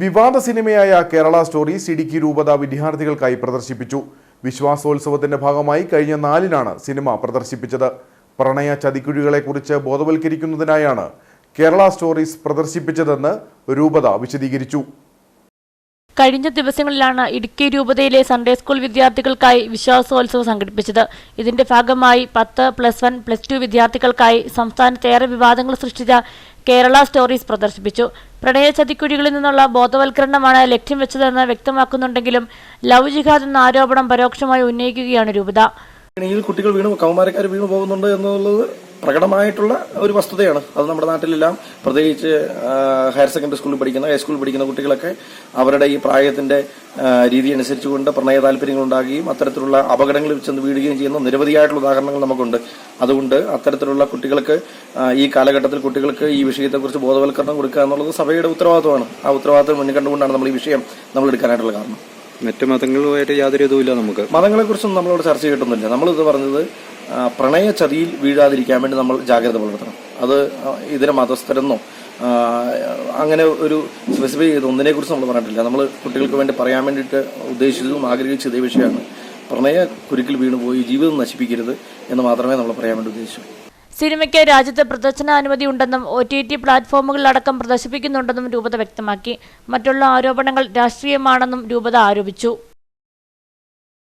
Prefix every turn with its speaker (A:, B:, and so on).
A: വിവാദ സിനിമയായ കേരള സ്റ്റോറീസ് സിഡിക്കി രൂപത വിദ്യാർത്ഥികൾക്കായി പ്രദർശിപ്പിച്ചു. വിശ്വാസോത്സവത്തിന്റെ ഭാഗമായി കഴിഞ്ഞ നാലിനാണ് സിനിമ പ്രദർശിപ്പിച്ചത്. പ്രണയ ചതിക്കുഴികളെക്കുറിച്ച് ബോധവൽക്കരിക്കുന്നതിനായാണ് കേരള സ്റ്റോറീസ് പ്രദർശിപ്പിച്ചതെന്ന് രൂപത വിശദീകരിച്ചു.
B: കഴിഞ്ഞ ദിവസങ്ങളിലാണ് ഇടുക്കി രൂപതയിലെ സൺഡേ സ്കൂൾ വിദ്യാർത്ഥികൾക്കായി വിശ്വാസോത്സവം സംഘടിപ്പിച്ചത്. ഇതിന്റെ ഭാഗമായി പത്ത് പ്ലസ് വൺ പ്ലസ് ടു വിദ്യാർത്ഥികൾക്കായി സംസ്ഥാനത്ത് ഏറെ വിവാദങ്ങൾ സൃഷ്ടിച്ച കേരള സ്റ്റോറീസ് പ്രദർശിപ്പിച്ചു. പ്രണയ ചതിക്കുഴികളിൽ നിന്നുള്ള ബോധവൽക്കരണമാണ് ലക്ഷ്യം വെച്ചതെന്ന് വ്യക്തമാക്കുന്നുണ്ടെങ്കിലും ലവ് ജിഹാദ് എന്ന ആരോപണം പരോക്ഷമായി ഉന്നയിക്കുകയാണ് രൂപത.
C: കുട്ടികൾ വീണു കൗമാരക്കാർ വീണു പോകുന്നുണ്ട് എന്നുള്ളത് പ്രകടമായിട്ടുള്ള ഒരു വസ്തുതയാണ്. അത് നമ്മുടെ നാട്ടിലെല്ലാം പ്രത്യേകിച്ച് ഹയർ സെക്കൻഡറി സ്കൂളിൽ പഠിക്കുന്ന ഹൈസ്കൂളിൽ പഠിക്കുന്ന കുട്ടികളൊക്കെ അവരുടെ ഈ പ്രായത്തിന്റെ രീതി അനുസരിച്ചുകൊണ്ട് പ്രണയ താല്പര്യങ്ങൾ ഉണ്ടാകുകയും അത്തരത്തിലുള്ള അപകടങ്ങളിൽ ചെന്ന് വീഴുകയും ചെയ്യുന്ന നിരവധിയായിട്ടുള്ള ഉദാഹരണങ്ങൾ നമുക്കുണ്ട്. അതുകൊണ്ട് അത്തരത്തിലുള്ള കുട്ടികൾക്ക് ഈ കാലഘട്ടത്തിൽ കുട്ടികൾക്ക് ഈ വിഷയത്തെക്കുറിച്ച് ബോധവൽക്കരണം കൊടുക്കുക എന്നുള്ളത് സഭയുടെ ഉത്തരവാദിത്വമാണ്. ആ ഉത്തരവാദിത്വം മുന്നിൽ കണ്ടുകൊണ്ടാണ് നമ്മൾ ഈ വിഷയം നമ്മൾ എടുക്കാനായിട്ടുള്ള കാരണം.
D: മറ്റു മതങ്ങളുമായിട്ട് യാതൊരു ഇതുമില്ല നമുക്ക്.
C: മതങ്ങളെ മതങ്ങളെക്കുറിച്ചൊന്നും നമ്മളോട് ചർച്ച ചെയ്തിട്ടൊന്നുമില്ല. നമ്മളിത് പറഞ്ഞത് പ്രണയ ചതിയിൽ വീഴാതിരിക്കാൻ വേണ്ടി നമ്മൾ ജാഗ്രത പുലർത്തണം. അത് ഇതര മതസ്ഥരെന്നോ അങ്ങനെ ഒരു സ്പെസിഫൈ ചെയ്ത ഒന്നിനെ കുറിച്ച് നമ്മൾ പറഞ്ഞിട്ടില്ല. നമ്മൾ കുട്ടികൾക്ക് വേണ്ടി പറയാൻ വേണ്ടിയിട്ട് ഉദ്ദേശിച്ചതും ആഗ്രഹിച്ചത് ഇതേ വിഷയമാണ്. പ്രണയ കുരുക്കിൽ വീണുപോയി ജീവിതം നശിപ്പിക്കരുത് എന്ന് മാത്രമേ നമ്മൾ പറയാൻ വേണ്ടി ഉദ്ദേശിച്ചു.
B: സിനിമയ്ക്ക് രാജ്യത്ത് പ്രദർശനാനുമതി ഉണ്ടെന്നും ഒ ടി ടി പ്ലാറ്റ്ഫോമുകളിലടക്കം പ്രദർശിപ്പിക്കുന്നുണ്ടെന്നും രൂപത വ്യക്തമാക്കി. മറ്റുള്ള ആരോപണങ്ങൾ രാഷ്ട്രീയമാണെന്നും രൂപത ആരോപിച്ചു.